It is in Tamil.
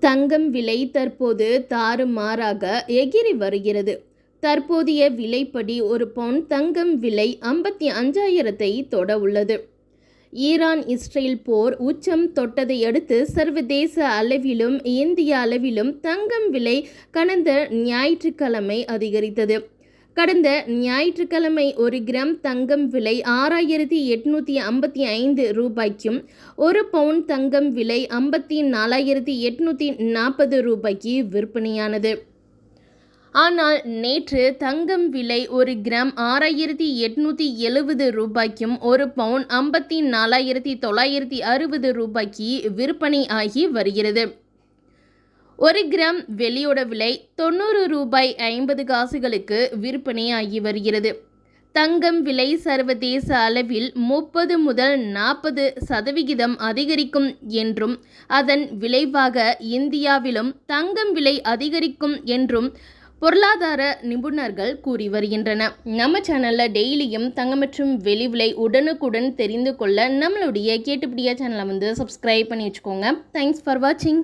தங்கம் விலை தற்போது தாறுமாறாக எகிரி வருகிறது. தற்போதைய விலைப்படி ஒரு பவுன் தங்கம் விலை ஐம்பத்தி அஞ்சாயிரத்தை தொட உள்ளது. ஈரான் இஸ்ரேல் போர் உச்சம் தொட்டதை அடுத்து சர்வதேச அளவிலும் இந்திய அளவிலும் தங்கம் விலை கடந்த ஞாயிற்றுக்கிழமை அதிகரித்தது. கடந்த ஞாயிற்றுக்கிழமை ஒரு கிராம் தங்கம் விலை ஆறாயிரத்தி எட்நூற்றி ஐம்பத்தி ஐந்து ரூபாய்க்கும் ஒரு பவுன் தங்கம் விலை ஐம்பத்தி நாலாயிரத்தி எட்நூற்றி நாற்பது ரூபாய்க்கு விற்பனையானது. ஆனால் நேற்று தங்கம் விலை ஒரு கிராம் ஆறாயிரத்தி எட்நூற்றி எழுபது ரூபாய்க்கும் ஒரு பவுன் ஐம்பத்தி நாலாயிரத்தி தொள்ளாயிரத்தி அறுபது ரூபாய்க்கு விற்பனை ஆகி வருகிறது. ஒரு கிராம் வெள்ளியோட விலை தொண்ணூறு ரூபாய் ஐம்பது காசுகளுக்கு விற்பனையாகி வருகிறது. தங்கம் விலை சர்வதேச அளவில் முப்பது முதல் நாற்பது சதவிகிதம் அதிகரிக்கும் என்றும் அதன் விளைவாக இந்தியாவிலும் தங்கம் விலை அதிகரிக்கும் என்றும் பொருளாதார நிபுணர்கள் கூறி வருகின்றன. நம்ம சேனலில் டெய்லியும் தங்கம் மற்றும் வெளி விலை உடனுக்குடன் தெரிந்து கொள்ள நம்மளுடைய கேட்டுப்படியா சேனலை வந்து சப்ஸ்கிரைப் பண்ணி வச்சுக்கோங்க. தேங்க்ஸ் ஃபார் வாட்சிங்